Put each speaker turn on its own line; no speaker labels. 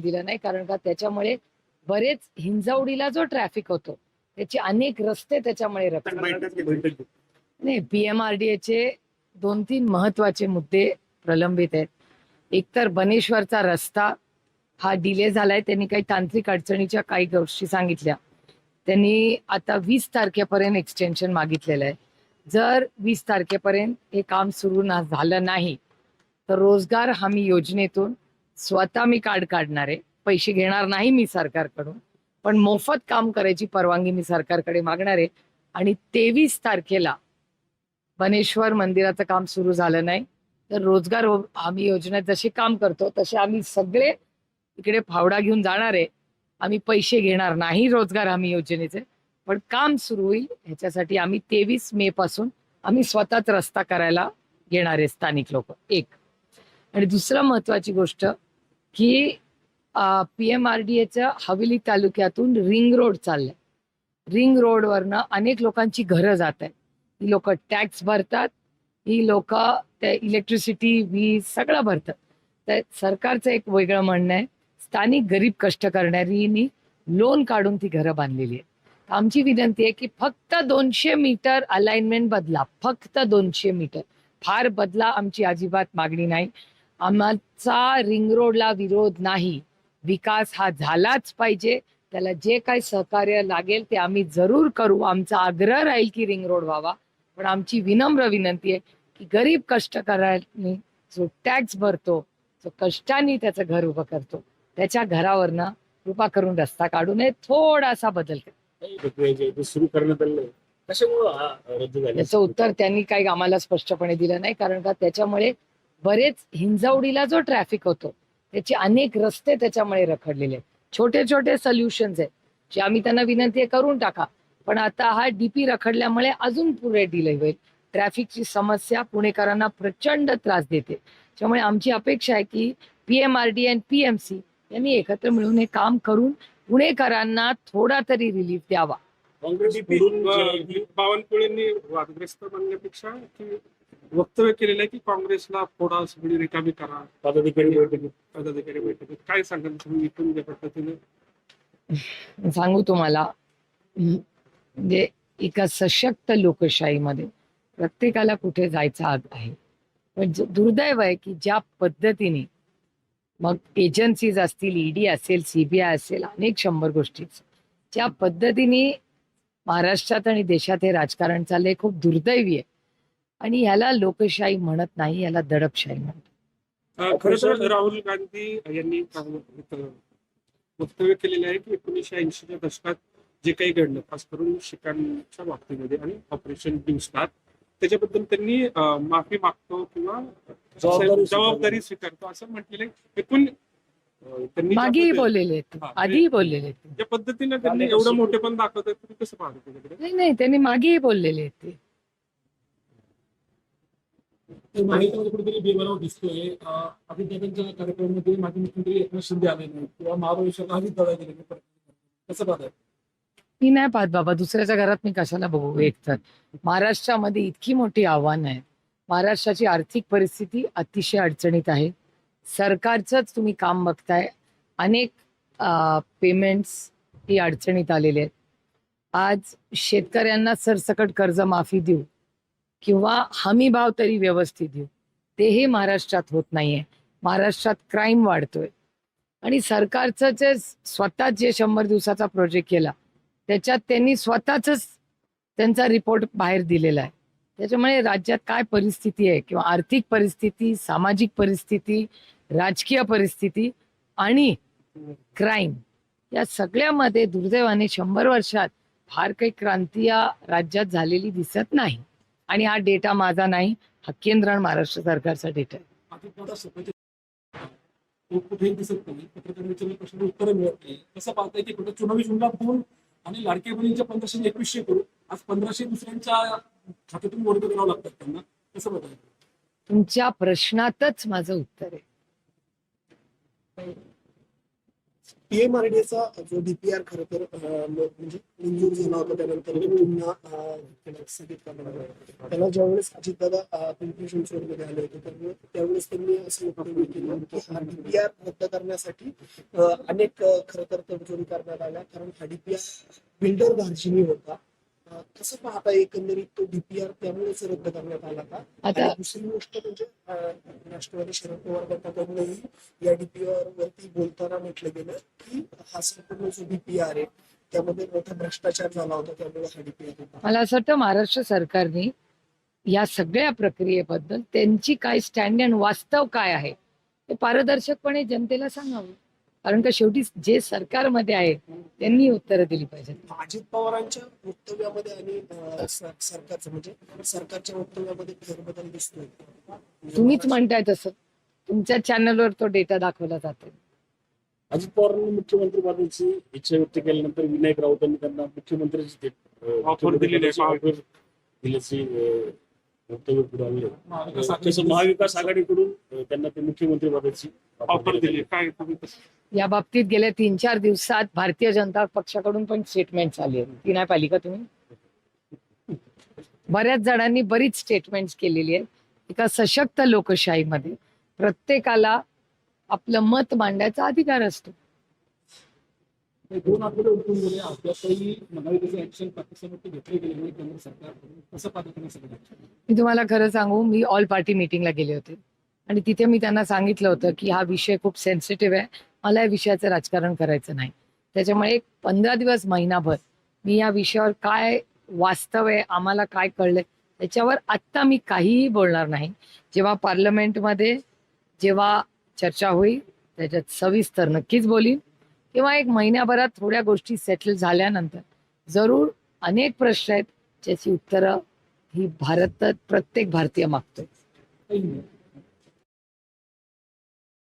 दिलं नाही कारण का त्याच्यामुळे बरेच हिंजवडीला जो ट्रॅफिक होतो त्याचे अनेक रस्ते त्याच्यामुळे नाही पीएमआरडीएचे दोन तीन महत्त्वाचे मुद्दे प्रलंबित आहेत. एकतर बनेश्वरचा रस्ता हा डिले झालाय. त्यांनी काही तांत्रिक अडचणीच्या काही गोष्टी सांगितल्या. त्यांनी आता वीस तारखेपर्यंत एक्सटेन्शन मागितलेलं आहे. जर वीस तारखेपर्यंत हे काम सुरू ना झालं नाही तर रोजगार हमी योजनेतून स्वतः मी कार्ड काढणार आहे. पैसे घेणार नाही मी सरकारकडून. पण मोफत काम करायची परवानगी मी सरकारकडे मागणार आहे. आणि तेवीस तारखेला बनेश्वर मंदिराचं काम सुरू झालं नाही. तर रोजगार हो- आम्ही योजनेत जसे काम करतो तसे आम्ही सगळे इकडे फावडा घेऊन जाणार आहे. आम्ही पैसे घेणार नाही रोजगार हमी योजनेचे. पण काम सुरू होईल ह्याच्यासाठी आम्ही तेवीस मे पासून आम्ही स्वतःच रस्ता करायला घेणार आहे स्थानिक लोक. एक. आणि दुसरं महत्वाची गोष्ट की पी एम आर डी एच्या हवेली तालुक्यातून रिंग रोड चाललाय. रिंग रोडवरनं अनेक लोकांची घरं जात आहेत ही लोक टॅक्स भरतात ही लोक त्या इलेक्ट्रिसिटी वीज सगळं भरतात. तर सरकारचं एक वेगळं म्हणणं आहे स्थानिक गरीब कष्ट करणारीनी लोन काढून ती घरं बांधलेली आहेत. आमची विनंती आहे की फक्त दोनशे मीटर अलाइनमेंट बदला फक्त दोनशे मीटर. फार बदला आमची अजिबात मागणी नाही. आमचा रिंग रोडला विरोध नाही. विकास हा झालाच पाहिजे. त्याला जे काही सहकार्य लागेल ते आम्ही जरूर करू. आमचा आग्रह राहील की रिंग रोड व्हावा. पण आमची विनम्र विनंती आहे की गरीब कष्टकऱ्यांनी जो टॅक्स भरतो जो कष्टाने त्याचं घर उभं करतो त्याच्या घरावरनं कृपा करून रस्ता काढू नये. थोडासा बदल
सुरू करण्यात आलं
याचं उत्तर त्यांनी काही आम्हाला स्पष्टपणे दिलं नाही. कारण का त्याच्यामुळे बरेच हिंजवडीला जो ट्रॅफिक होतो त्याचे अनेक रस्ते त्याच्यामुळे रखडलेले आहेत. छोटे छोटे सोल्युशन्स आहेत जे आम्ही त्यांना विनंती आहे करून टाका. पण आता हा डीपी रखडल्यामुळे अजून पुढे डिले होईल. ट्रॅफिकची समस्या पुणेकरांना प्रचंड त्रास देते. त्यामुळे आमची अपेक्षा आहे की पीएमआरडी आणि पीएमसी यांनी एकत्र मिळून हे काम करून पुणेकरांना थोडा तरी रिलीफ द्यावा.
बावनकुळेंनी वादग्रस्त बनण्यापेक्षा की वक्तव्य केलेलं आहे की काँग्रेसला फोडा सगळी रिकामी करा.
पदाधिकारी बैठकीत
पदाधिकारी बैठकीत काय सांगाल तुम्ही इथून ज्या पद्धतीने?
सांगू तुम्हाला. म्हणजे एका सशक्त लोकशाहीमध्ये प्रत्येकाला कुठे जायचा आग आहे. पण ज- दुर्दैव आहे की ज्या पद्धतीने मग एजन्सीज असतील ईडी असेल सीबीआय असेल अनेक शंभर गोष्टी. ज्या पद्धतीने महाराष्ट्रात आणि देशात हे राजकारण चाललंय खूप दुर्दैवी आहे. आणि ह्याला लोकशाही म्हणत नाही याला दडपशाही म्हणतात.
अ, खरं तर राहुल गांधी यांनी वक्तव्य केलेलं आहे की एकोणीसशे ऐंशीच्या दशकात जे काही घडलं खास करून शिकांच्या बाबतीमध्ये आणि ऑपरेशन स्टार त्याच्याबद्दल त्यांनी माफी मागतो किंवा
जबाबदारी
स्वीकारतो असं म्हटलेलं आहे. एकूण त्यांनी
मागेही बोललेले आहेत.
हा,
आधीही बोललेले आहेत.
ज्या पद्धतीने त्यांनी एवढं मोठे पण दाखवतात तुम्ही कसं पाहता
नाही नाही त्यांनी मागेही बोललेले आहेत ते
माहितीमध्ये कुठेतरी बेबराव दिसतोय. अं, अभिनेत्यांच्या कार्यक्रमामध्ये माजी मुख्यमंत्री एकनाथ शिंदे आले नाही किंवा महाभविष्याला आधी दळा गेले कसं पाहत
मी नाही पाहत बाबा. दुसऱ्याच्या घरात मी कशाला बघू? एक तर महाराष्ट्रामध्ये इतकी मोठी आव्हानं आहेत महाराष्ट्राची आर्थिक परिस्थिती अतिशय अडचणीत आहे. सरकारचंच तुम्ही काम बघताय. अनेक पेमेंट्स ही अडचणीत आलेले आहेत. आज शेतकऱ्यांना सरसकट कर्जमाफी देऊ किंवा हमी भाव तरी व्यवस्थित देऊ. तेही महाराष्ट्रात होत नाहीये. महाराष्ट्रात क्राईम वाढतोय. आणि सरकारचं जे स्वतः जे शंभर दिवसाचा प्रोजेक्ट केला त्याच्यात त्यांनी स्वतःच त्यांचा रिपोर्ट बाहेर दिलेला आहे. त्याच्यामुळे राज्यात काय परिस्थिती आहे किंवा आर्थिक परिस्थिती सामाजिक परिस्थिती राजकीय परिस्थिती आणि क्राईम या सगळ्यामध्ये दुर्दैवाने शंभर वर्षात फार काही क्रांती या राज्यात झालेली दिसत नाही. आणि हा डेटा माझा नाही हा केंद्र आणि महाराष्ट्र सरकारचा डेटा आहे.
कुठेही दिसत नाही उत्तर मिळत नाही. कसं पाहताय की कुठे चुनावी शुल्कात दोन आणि लाडक्या बहिणीच्या पंधराशे एकवीसशे करू आज पंधराशे दुसऱ्यांच्या खात्यातून वर्ग करावं लागतात त्यांना. कसं पाहताय
तुमच्या प्रश्नातच माझं उत्तर आहे.
पीएमआरडीएचा जो डीपीआर खर तर म्हणजे मंजूर झाला होता त्यानंतर पुन्हा त्याला स्थगित करण्यात आला. त्याला ज्यावेळेस अजितदादा पिंपरी चिंचवडमध्ये आले होते त्यामुळे त्यावेळेस त्यांनी असं वक्तव्य केलं की हा डीपीआर रद्द करण्यासाठी अनेक खर तर तडजोडी करण्यात आल्या कारण हा डीपीआर बिल्डर धार्जिनी होता कसं पाहता एकंदरीत तो डीपीआर त्यामुळेच रद्द करण्यात आला का
आता
दुसरी गोष्ट म्हणजे राष्ट्रवादी शरद पवार गटाकडूनही या डीपीआर वरती बोलताना म्हटलं गेलं की हा संपूर्ण जो डीपीआर आहे त्यामध्ये मोठा भ्रष्टाचार झाला होता त्यामुळे हा डीपीआर होता.
मला असं वाटतं महाराष्ट्र सरकारने या सगळ्या प्रक्रियेबद्दल त्यांची काय स्टँड वास्तव काय आहे ते पारदर्शकपणे जनतेला सांगावं. कारण का शेवटी जे सरकारमध्ये आहे त्यांनी उत्तरं दिली पाहिजेत.
अजित पवारांच्या वक्तव्यामध्ये आणि सरकारचं म्हणजे सरकारच्या वक्तव्यामध्ये फेरबदल दिसतोय.
तुम्हीच म्हणताय तसं. तुमच्या चॅनलवर तो डेटा दाखवला जातो
अजित पवारांनी मुख्यमंत्री पदाची इच्छा व्यक्त केल्यानंतर विनायक राऊतांनी त्यांना मुख्यमंत्र्याची
offer
दिल्याची वक्तव्य पुढे आणले तसं महाविकास आघाडीकडून त्यांना ते मुख्यमंत्री पदाची
ऑफर दिली काय तुम्ही
या बाबतीत गेल्या तीन चार दिवसात भारतीय जनता पक्षाकडून पण स्टेटमेंट आली आहे. ती नाही पाहिली का तुम्ही? बऱ्याच जणांनी बरीच स्टेटमेंट्स केलेली आहेत. एका सशक्त लोकशाहीमध्ये प्रत्येकाला आपलं मत मांडायचा अधिकार असतो.
दोन आठवडे उठून गेले अद्यापही महाविकास ऍक्शन पाकिस्तानवरती घेतले गेले नाही केंद्र सरकारकडून. कसं पाहता सगळं
मी तुम्हाला खरं सांगू मी ऑल पार्टी मीटिंगला गेले होते. आणि तिथे मी त्यांना सांगितलं होतं की हा विषय खूप सेन्सिटिव्ह आहे. मला या विषयाचं राजकारण करायचं नाही. त्याच्यामुळे एक पंधरा दिवस महिनाभर मी या विषयावर काय वास्तव आहे आम्हाला काय कळलंय त्याच्यावर आत्ता मी काहीही बोलणार नाही. जेव्हा पार्लमेंटमध्ये जेव्हा चर्चा होईल त्याच्यात सविस्तर नक्कीच बोलीन. किंवा एक महिन्याभरात थोड्या गोष्टी सेटल झाल्यानंतर जरूर अनेक प्रश्न आहेत ज्याची उत्तरं ही भारतात प्रत्येक भारतीय मागतोय.